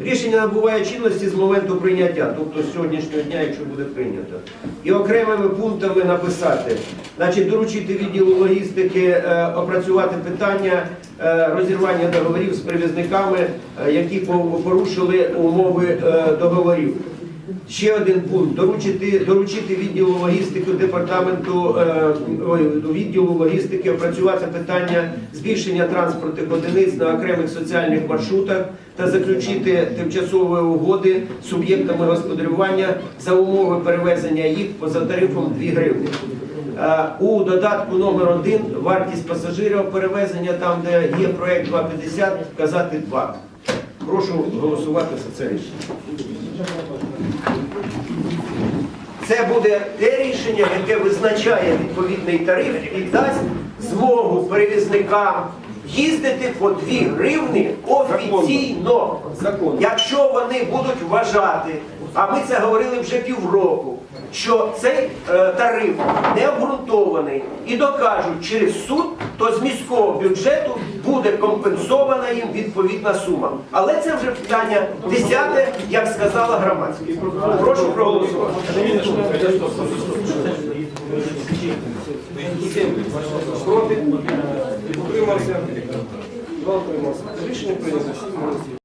Рішення набуває чинності з моменту прийняття, тобто з сьогоднішнього дня, якщо буде прийнято. І окремими пунктами написати, значить, доручити відділу логістики е, опрацювати питання е, розірвання договорів з привізниками, е, які порушили умови договорів. Ще один пункт доручити, доручити відділу логістики департаменту е, ой, відділу логістики опрацювати питання збільшення транспортних одиниць на окремих соціальних маршрутах та заключити тимчасові угоди з суб'єктами господарювання за умови перевезення їх поза тарифом 2 гривні. Е, У додатку номер 1 вартість пасажирів перевезення там, де є проект 250, вказати 2. Прошу голосувати за це рішення. Це буде те рішення, яке визначає відповідний тариф і дасть змогу перевізникам їздити по 2 гривні офіційно. Якщо вони будуть вважати, а ми це говорили вже півроку, що цей е, тариф не обґрунтований і докажуть через суд, то з міського бюджету буде компенсована їм відповідна сума. Але це вже питання десяте, як сказала громадськість. Прошу проголосувати. Проти? Утримався? Рішення прийнято.